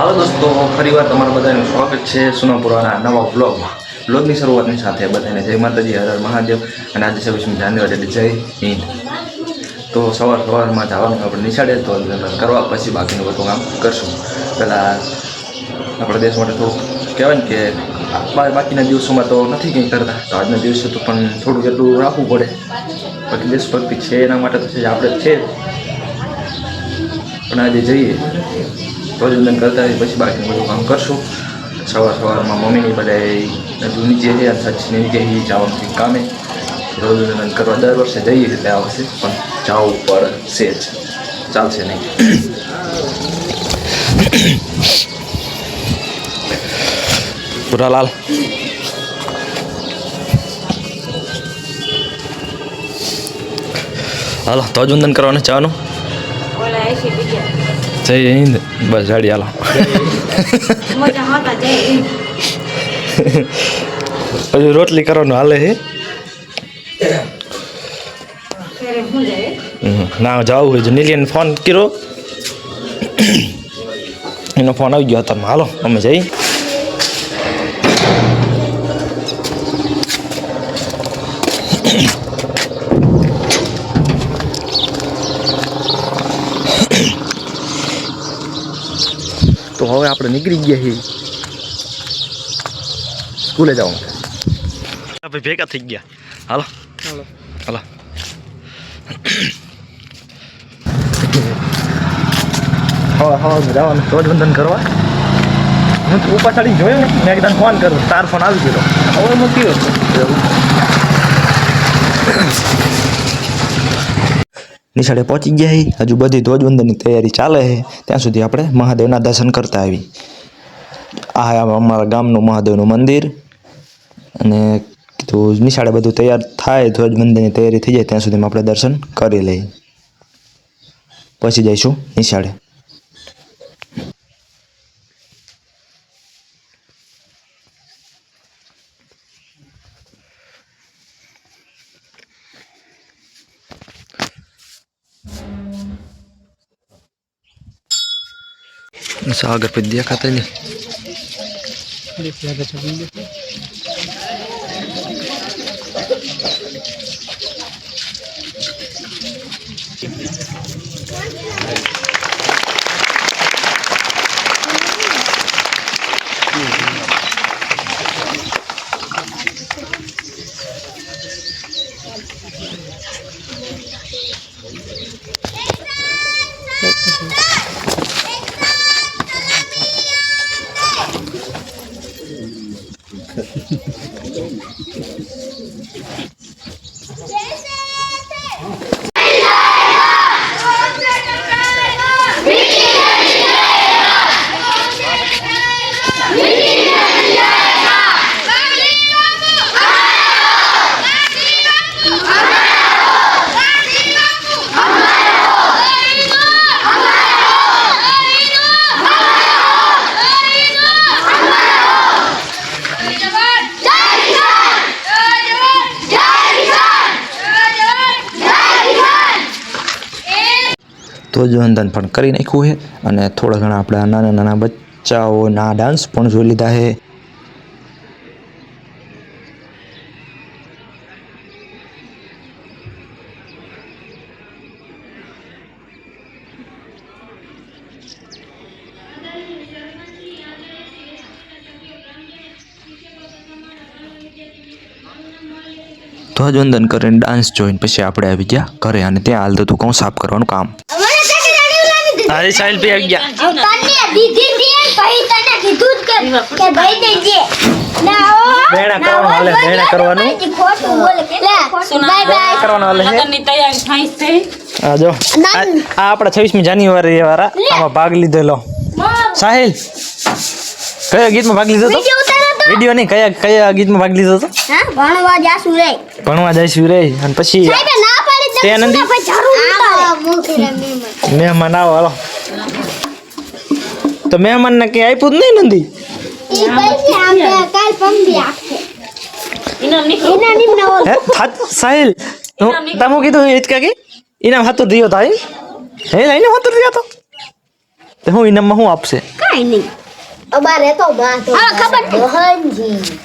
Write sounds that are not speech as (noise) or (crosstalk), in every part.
હાલો દોસ્તો ફરીવાર તમારું બધાનું સ્વાગત છે સુનાપુરાના નવા બ્લોગમાં બ્લોગની શરૂઆતની સાથે બધાને જય માતાજી, હર મહાદેવ અને આજે છવ્વીસમી જાન્યુઆરી એટલે જય હિન્દ. તો સવાર સવારમાં જવાનું આપણે નિશાળે, તો કરવા પછી બાકીનું બધું કામ કરશું. પહેલાં આપણા દેશ માટે થોડુંક કહેવાય ને કે બાકીના દિવસોમાં તો નથી કંઈ કરતા. તો આજના દિવસે તો પણ થોડુંક એટલું રાખવું પડે. બાકી દેશભક્તિ છે એના માટે તો છે આપણે છે પણ આજે જઈએ. ધ્વજવંદન કરતા હોય પછી બાકી બધું કામ કરશું. સવાર સવારમાં મમ્મીની બધા હજુ નીચે છે અને સચિને નીચે એ જવાનું કામે. ધ્વજવંદન કરવા દર વર્ષે જઈએ એટલે આ વર્ષે પણ જવું પડશે જ. ચાલશે નહીં. પુરાલાલ. હાલો ધ્વજવંદન કરવાનું જવાનું જય હિન્દ. બસ જાડી હાલો. હજુ રોટલી કરવાનું હાલે છે ના જવું હોય નીલિયન ફોન કર્યો. એનો ફોન આવી ગયો હતો હાલો અમે જઈ તો હવે આપણે નીકળી ગયા છીએ. સ્કૂલે જવાનું ભાઈ ભેગા થઈ ગયા. હાલો. હાલો. હા હા જવાનું. ધ્વજવંદન કરવા. હું તો ઉપર ચડી જોયો મેં એકદમ ફોન કર્યો તાર ફોન આવી ગયો હવે હું કયો નિશાળે પહોંચી ગયા હી. હજુ બધી ધ્વજવંદનની તૈયારી ચાલે છે ત્યાં સુધી આપણે મહાદેવના દર્શન કરતા આવી. આ અમારા ગામનું મહાદેવનું મંદિર. અને કીધું નિશાળે બધું તૈયાર થાય, ધ્વજવંદનની તૈયારી થઈ જાય, ત્યાં સુધીમાં આપણે દર્શન કરી લઈએ. પછી જઈશું નિશાળે સાગર पे દેખાતા નહીં ધ્વજવંદન પણ કરી નાખ્યું છે અને થોડા ઘણા આપણા નાના નાના બચ્ચાઓના ડાન્સ પણ જોઈ લીધા છે. ધ્વજવંદન કરીને ડાન્સ જોઈને પછી આપણે આવી ગયા ઘરે અને ત્યાં હાલ તો તું કહું, સાફ કરવાનું કામ. અરે સાઈલ ભાઈ આવી ગયા. તને દીધી હતી ભાઈ તને કીધું કે કે ભાઈ દેજે ના ઓ વેણા કરવાનું હાલે, બેણા કરવાનું. ખોટું બોલે. લે બાય બાય. કરવાનું હાલે છે. લગ્નની તૈયારી થઈ છે. આ જો આ આપણા છવ્વીસમી જાન્યુઆરી વાળા આમાં ભાગ લીધેલો સાહિલ કયા ગીતમાં ભાગ લીધો હતો? વિડિયો વીડિયો નહીં કયા કયા ગીતમાં ભાગ લીધો હતો? હા ભણવા જાસુ રે. ભણવા જઈશું રે અને પછી સાહેબ ના તે નંદી? મહેમાન. આવો હાલો. તો મહેમાનને કંઈ આપ્યું જ નહીં નંદી? સાહિલ હું તમે કીધું હિચકા કે ઇનામ હાથો દિયો તાઈ હે લઈને હાથું દિયો તો? તો હું ઇનામમાં શું આપશે? કાઈ નહીં. અમારે તો માં હા ખબર મોહનજી.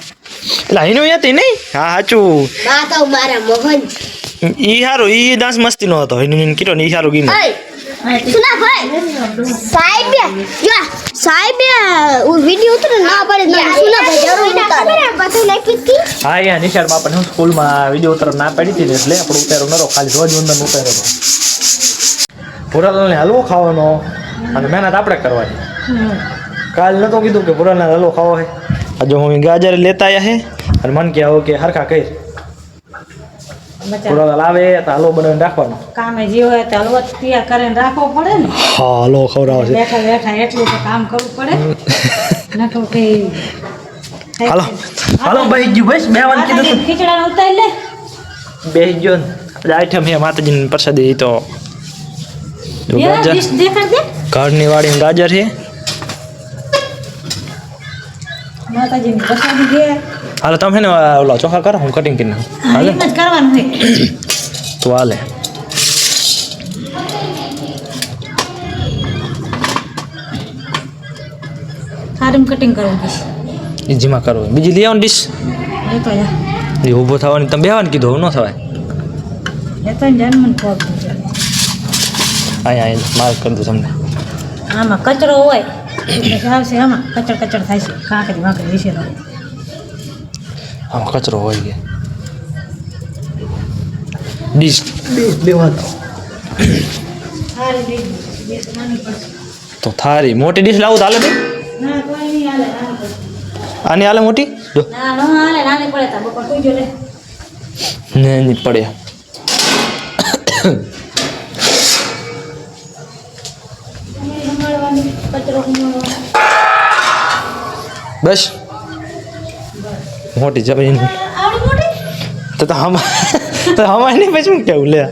એનું યાદ નહીં? હા સાચું માં મારા મોહનજી. ઈ સારું ઈ ડાન્સ મસ્તી નો હતો એનું કીધો ને ઈ સારું ગીનું ઓય સુના ભાઈ સાહેબ યા સાહેબ વિડિયો ઉતરે ના પડે ના સુના ભાઈ જરૂર ઉતારે બધું લખી હતી હા યા નિશાળ બાપા હું સ્કૂલમાં વીડિયો ઉતાર ના પાડી હતી ને એટલે આપણે ઉતારો નતો ખાલી રોજ વંદન ઉતાર્યો હતો પુરાલાલને હલવો ખાવાનો અને મહેનત આપણે કરવાની કાલ નતો કીધું કે પુરાલાલ હલવો ખાવો હે આજે હું ગાજર લેતા આયા હે અને મન કે આવો કે હરખા કઈ પુરાલાલ લાવે તો હલવો બનાવીને રાખવાનો. કામે જે હોય તો હલવો તૈયાર કરીને રાખવો પડે ને. હા હલવો ખવડાવશે બેઠા બેઠા એટલું તો કામ કરવું પડે. (laughs) નકર કઈ હાલો. હાલો ભાઈ ગયું બસ બે વાર કીધું તું. ખીચડા ઉતારી લે. બે ગયો આઈટમ હે માતાજીની પ્રસાદી તો ઘરની વાડીની ગાજર છે. માતાજીની પ્રસાદી દે હાલો તમે ને ઓલા ચોખા કરો હું કટિંગ કરી નાખું હાલે કરવાનું હોય તો હાલે સારું કટિંગ કરવું ડીશ જીમાં કરો બીજી લઈ આવવાની ડીશ એ ઊભો થવાની તમે બેવાની કીધું ન થવાય એ ને જાન મને ખોટ અહીંયા અહીંયા માર્ક કરી દઉં તમને આમાં કચરો હોય આવશે આમાં કચડ કચડ થાય છે કાંકરી વાંકરી વિશેનો આમાં કચરો હોય કે. ડીશ. તો થારી. મોટી ડીશ લાવું તો હાલે ભાઈ? ના કોઈ નહીં હાલે નાની પડશે આની હાલે મોટી? જો. ના ન હાલે નાની પડે તો બપોર કોઈ જો લે ને નહીં પડે બસ. મોટી જમીન. તો તો હમા તો હમા નહીં પછી શું કેવું લે.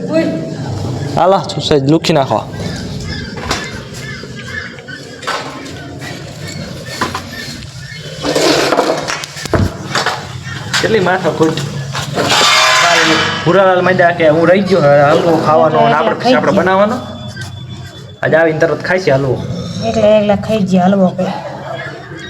આલા હાલા સહેજ લુખી નાખો. કેટલી માથા ખોટ ભૂરાલાલ મજા કે હું રહી ગયો હલવો ખાવાનો અને આપણે પછી આપણે બનાવવાનો. આજે આવીને તરત ખાઈશી છે હલવો. એટલે એકલા ખાઈ ગયા હલવો કઈ.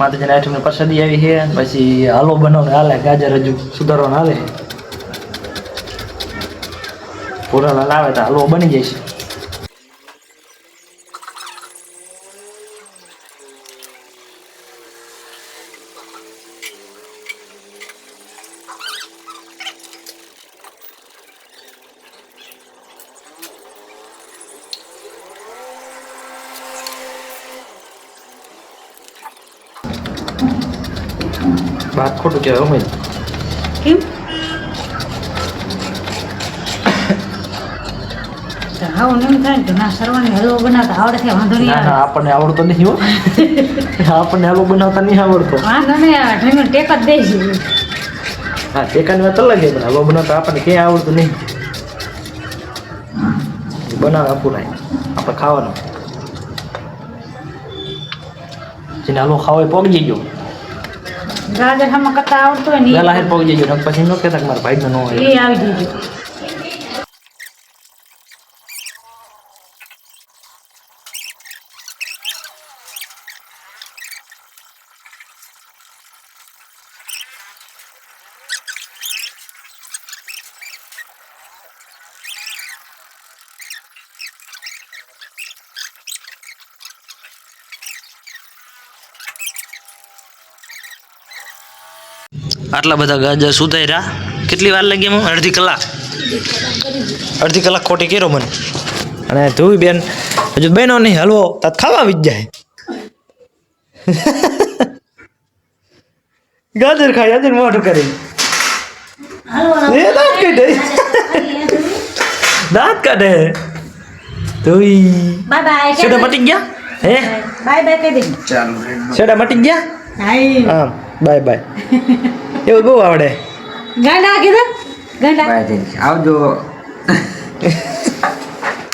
માતાજીની આઈટમની પ્રસાદી આવી છે પછી હલવો બનાવને હાલે, ગાજર હજુ સુધારવાનું હાલે. પૂરાલાલ આવે તો હલવો બની જાય છે. ખોટું કહેવાય અમે કેમ? (coughs) તો આવું થાય કે ના સરવાની હલવો બનાવતા આવડે છે વાંધો નહીં ના ના આપણને આવડતો નહીં હો. (laughs) આપણને હલવો બનાવતા નહીં આવડતો. વાંધો નહીં આવે ઢીંગણ ટેક જ દઈશું. હા ટેકાની વાત અલગ છે પણ હલવો બનાવતા આપણને ક્યાંય આવડતું નહીં. બનાવે આપું નહીં આપણે ખાવાનું. જેને હલવો ખાવો એ પોગી ગયો. ગાજર હામાં કરતા આવડતું હોય ને પેલા હે ઈ- પોગી જજો પછી ન કહેતા કે મારા ભાઈ ન એ આવી જજો. આટલા બધા ગાજર સુધાર્યા. કેટલી વાર લાગી એમાં? અડધી કલાક. અડધી કલાક ખોટી કર્યો મને. અને ધોવી બેન હજુ બેનો નહીં હલવો. તાત ખાવા આવી જાય. ગાજર ખાઈ ગાજર મોઢું કરી. હલવો એ દાંત કાઢે. દાંત કાઢે. ધોઈ બાય બાય સીધા મટી ગયા? હે? બાય બાય કહી દે. છેડા મટી ગયા? હા બાય બાય. એવું બહુ આવડે. ગાંડા કીધું ગાંડા. આવજો.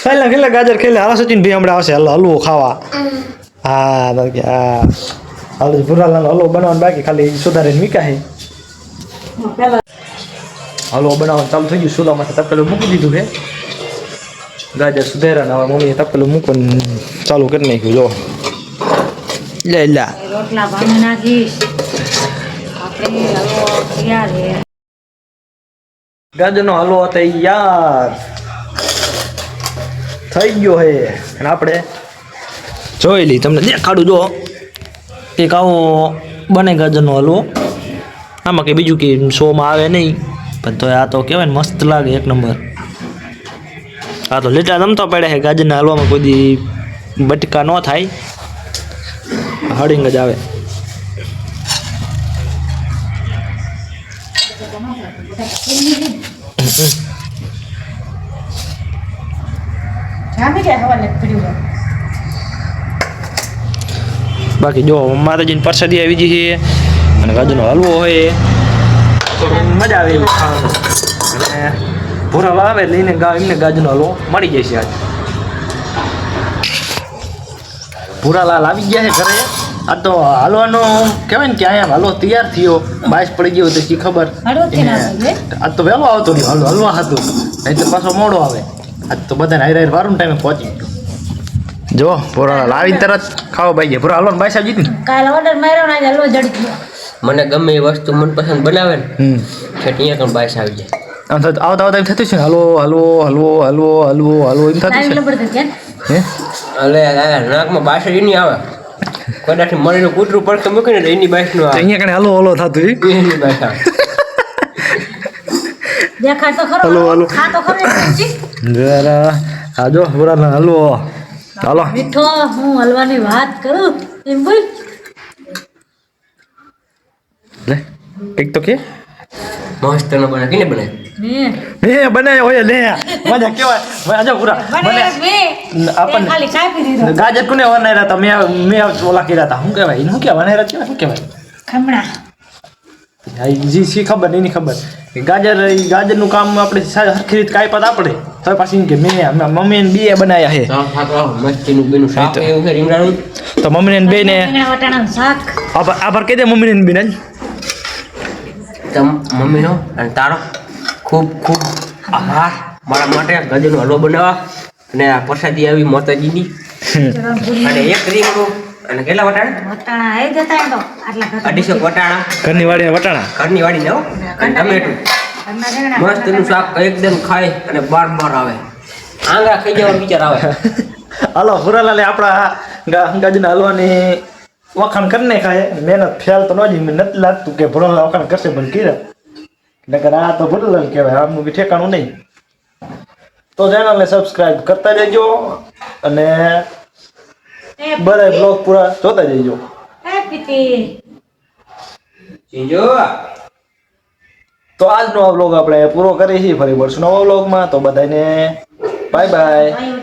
ખેલા ખેલા ગાજર ખેલા હાલો સચિન ભાઈ હમણાં આવશે. હલો હલવો ખાવા. હા બાકી હા. હાલો ભૂરાલાનો હલવો બનાવવાનું બાકી. ખાલી સુધારીને મીકા હે પેલા હલવો બનાવવાનું ચાલુ થઈ ગયું. સુલામાં તપેલું મૂકી દીધું છે. ગાજર સુધારા હવે મમ્મીએ તપેલું મૂકવાનું ચાલુ કરી નાખ્યું. જો. લે લા. રોટલા ભાંગી નાખીશ આપણે હલવો તૈયાર છે ગાજરનો હલવો તૈયાર થઈ ગયો હે. અને આપણે જોઈ લઈ તમને દેખાડું, જો. એક આવો બને ગાજરનો હલવો. આમાં કંઈ બીજું કે શોમાં આવે નહીં. પણ તો આ તો કહેવાય ને, મસ્ત લાગે એક નંબર. આ તો લીટા જમતો પડે છે ગાજરના હલવામાં, કોઈ બટકા ન થાય. હળીંગ જ આવે. જામી ગયા હવાલે પડ્યું બાકી જો માતાજીની પ્રસાદી આવી ગઈ છે અને ગાજરનો હલવો હોય. મજા આવે એવું ખાવાનું. અને ભૂરા આવે લઈને ગા એમને ગાજરનો હલવો મળી જાય છે આજ. ભૂરાલાલ આવી ગયા છે ઘરે. આ તો હલવાનો કહેવાય ને કે અહીંયા હાલો તૈયાર થયો. બાયસ પડી ગયો તો શી ખબર? આજ તો વહેલો આવતો નહીં હાલો હલવા હતું નહીં તો પાછો મોડો આવે. આજ તો બધાને હારે રહી વારું ટાઈમે પહોંચી ગયો. જો ભૂરાલાલ લાવી તરત ખાવા બાઈ ગયા. પૂરા હલવાનો બાઈસ આવી જીતી કાલ ઓર્ડર માર્યો ને આજે હલવો જડી મને ગમે એ વસ્તુ મનપસંદ બનાવે ને અહીંયા પણ બાયસ આવી જાય. આમ થતું આવતા આવતા એમ થતું છે હલવો હલવો હલવો હલવો હલવો હલવો એમ થતું છે. હે? આ નાકમાં બાસરી નહીં આવે. કદાચ મળીને કૂતરું પડખે મૂકીને તો એની બાઈસનું આવે. અહીંયા કણે હલવો હલવો થતું એની બાઈસ આવે. દેખાડ તો ખરો હલવો, હલવો. ખાતો ખરો. જરા આ જો હલવો. હાલો. મીઠો હું હલવાની વાત કરું? એમ બોલ. લે એક તો કે. મસ્ત ન બને કેને બને મેં. મે બને ઓય લે. મજા કેવાય. આજો પૂરા આપણને- તે ખાલી કાપી દીધો. ગાજર કોને વનાય હતા? મેં મેં ઓલા કર્યા હતા. શું કહેવાય? એનું કહેવાય? વનાર્યા કેવાય? શું કહેવાય? ખમણા. જી શી ખબર એની ખબર. કે ગાજર ગાજરનું કામ આપણે સરખી રીતે કાપ્યા પાત આપણે તો પાછી કે મેં મમ્મી ને બે બનાવ્યા છે મસ્તીનું બેનું શાક એવું છે તો મમ્મી ને બે ને શાક આભાર આભાર કહી દે મમ્મી ને બેન તમ મમ્મીનો અને તારો ખૂબ ખૂબ આભાર મારા માટે ગજરનો હલવો બનાવવા અને આ પ્રસાદી આવી માતાજીની અને એક રીંગણું અને કેટલા વટાણા વટાણા આવી જતા તો આટલા અઢીસો વટાણા ઘરની વાડી વટાણા ઘરની વાડી ને અને ટમેટું મસ્તનું શાક એકદમ ખાય અને બાર બાર આવે. આંગળા ખાઈ જવાનો વિચાર આવે. (laughs) હાલો ફુરાલાલે આપણા ગા- હલવાની વખાણ કરી નાખાય. મહેનત ફેલ તો ન જ મને નથી લાગતું કે ભુરાલાલ વખાણ કરશે પણ કર્યા. નકર આ તો ભુરાલાલ કહેવાય આમનું બી ઠેકાણું નહીં. તો ચેનલને સબસ્ક્રાઇબ કરતા જજો અને બધા બ્લોગ પૂરા જોતા જજો પીતી ચીજો તો આજનો આ બ્લોગ આપણે પૂરો કરીએ છીએ ફરી મળશું નવા બ્લોગમાં તો બધાને બાય બાય